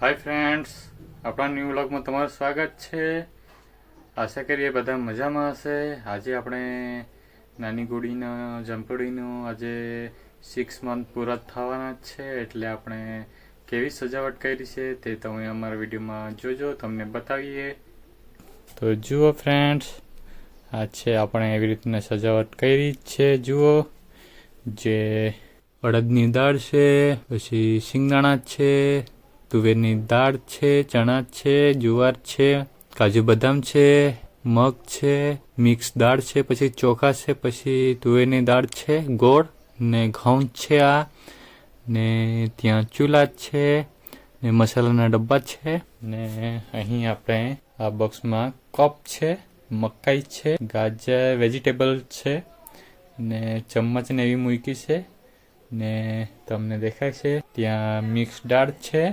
Hi friends આપણા new વ્લોગમાં તમારું સ્વાગત છે. આશા કરીએ બધા મજામાં હશે. આજે આપણે નાની ગુડીનો જમકડીનો આજે સિક્સ મંથ પૂરા થવાના છે એટલે આપણે કેવી સજાવટ કરી છે તે તમે અમારા વિડીયોમાં જોજો, તમને બતાવીએ. તો જુઓ ફ્રેન્ડ્સ આ છે આપણે એવી રીતના સજાવટ કરી છે, જુઓ. જે અડદની દાળ છે, પછી સિંગદાણા છે તુવેરની દાળ છે, ચણા છે, જુવાર છે, કાજુ બદામ છે, મગ છે, મિક્સ દાળ છે, પછી ચોખા છે, પછી તુવેરની દાળ છે, ગોળ ને ઘઉં છે આ, ને ત્યાં ચૂલા છે, ને મસાલાના ડબ્બા છે, ને અહીં આપણે આ બોક્સમાં કપ છે, મકાઈ છે, ગાજર, વેજીટેબલ છે, ને ચમચ ને એવી મૂકી છે, ને તમને દેખાય છે, ત્યાં મિક્સ દાળ છે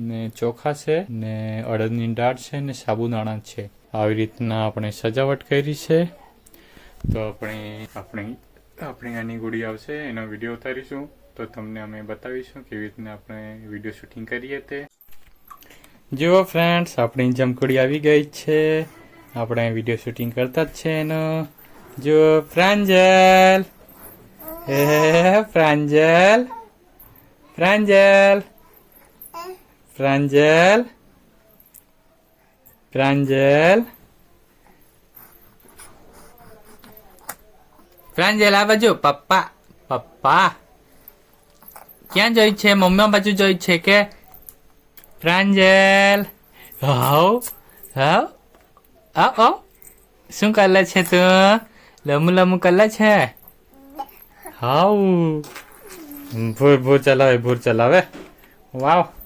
ને ચોખા છે, ને અડદની દાળ છે, ને સાબુદાણા છે. આવી રીતના આપણે સજાવટ કરી છે. તો આપણે આપણે, આપણી આની ગુડી આવશે, એનો વીડિયો ઉતારીશું. તો તમને અમે બતાવીશું કેવી રીતના આપણે વીડિયો શૂટિંગ કરીએ તે. જુઓ ફ્રેન્ડ્સ આપણી જમકુડી આવી ગઈ છે. આપણે વીડિયો શૂટિંગ કરતા જ છે એનો. જો પ્રાંજલ. હે, પ્રાંજલ. પ્રાંજલ. પ્રાંજલ પ્રાંજલ પ્રાંજલ આ બાજુ. પપ્પા. પપ્પા. ક્યાં જોઈ છે? મમ્મી બાજુ જોઈ છે કે? પ્રાંજલ હાઉ? હાવ આ ઓ શું કરે છે તું? લમુ લમુ કરે છે? હાઉ? ભૂર ભૂર ચલાવે ભૂર ચલાવે. વાવ.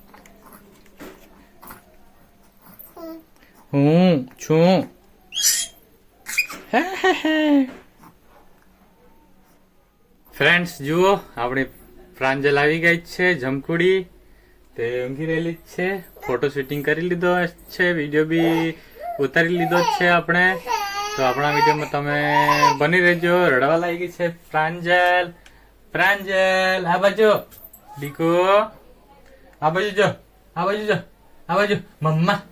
હું છું. ફ્રેન્ડ્સ જુઓ, આપણી પ્રાંજલ આવી ગઈ છે જમકુડી તે ઊંઘી રહેલી છે. ફોટો શૂટિંગ કરી લીધો છે વીડિયો બી ઉતારી લીધો છે આપણે. તો આપણા વિડીયોમાં તમે બની રહેજો. રડવા લાગી ગઈ છે પ્રાંજલ. પ્રાંજલ, આ બાજુ. દીકો. આ બાજુ જો. આ બાજુ જો. આ બાજુ. મમ્મા.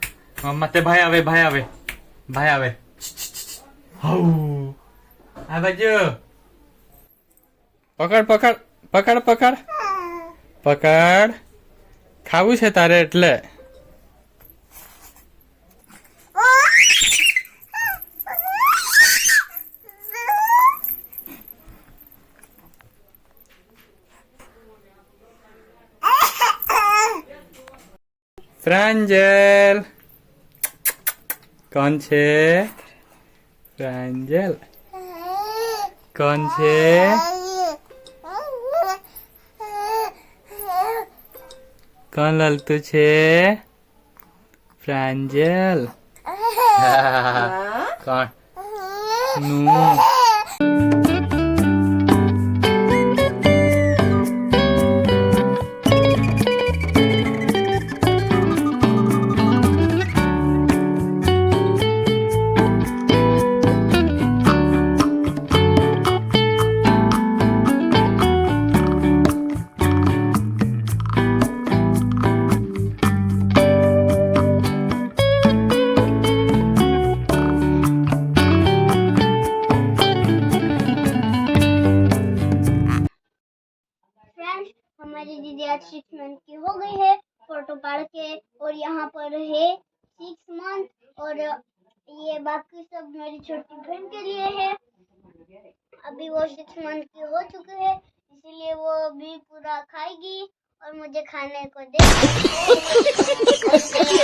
મમ્મા તે ભાઈ આવે ભાઈ આવે. ભાઈ આવે. હઉ આ બાજુ પકડ પકડ પકડ પકડ. પકડ. ખાવું છે તારે એટલે. પ્રાંજલ. કોણ છે પ્રાંજલ કોણ છે કોણ લલતું છે પ્રાંજલ કોણનું हमारी दीदी आज सिक्स मंथ की हो गई है फ़ोटो पाड़ के और यहाँ पर है सिक्स मंथ और ये बाकी सब मेरी छोटी बहन के लिए है। अभी वो सिक्स मंथ की हो चुकी है, इसीलिए वो अभी पूरा खाएगी और मुझे खाने को दे।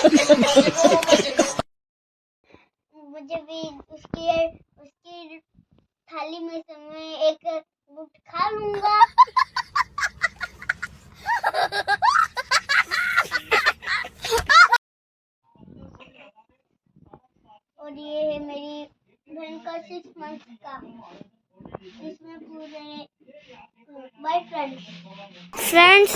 ફ્રેન્ડ્સ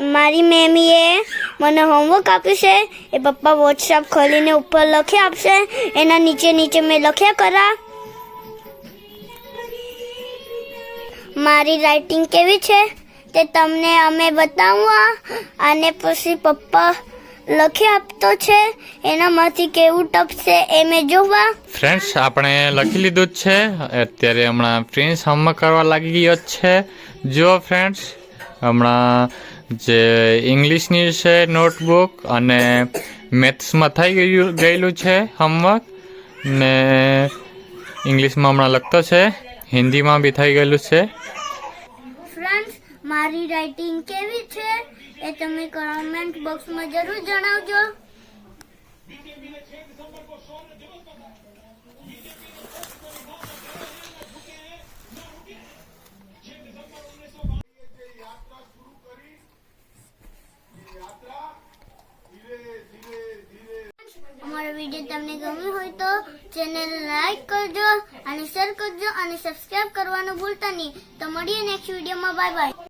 મારી મેમીએ મને હોમવર્ક આપ્યું છે. એ પપ્પા વોટ્સઅપ ખોલીને ઉપર લખી આપશે. એના નીચે નીચે મેં લખ્યા કરા. મારી રાઇટિંગ કેવી છે તે તમને અમે બતાવવા. અને પછી પપ્પા લખી આપતો છે. એનામાંથી કેવું ટપશે એ મેં જોવા. ફ્રેન્ડ્સ આપણે લખી લીધું જ છે. અત્યારે હમણાં પ્રિન્સ હોમવર્ક કરવા લાગી ગયો છે. જુઓ ફ્રેન્ડ્સ હમણાં જે ઇંગ્લિશની છે નોટબુક અને મેથ્સમાં થઈ ગયું, ગયેલું છે હોમવર્ક ને ઇંગ્લિશમાં હમણાં લખતો છે. હિન્દીમાં બી થઈ ગયેલું છે. મારી રાઇટિંગ કેવી છે એ તમે કમેન્ટ બોક્સમાં જરૂર જણાવજો. અમારો વીડિયો તમને ગમ્યો હોય તો ચેનલ લાઈક કરજો અને શેર કરજો અને સબસ્ક્રાઇબ કરવાનું ભૂલતા નહીં. તો મળીએ નેક્સ્ટ વિડીયોમાં. Bye bye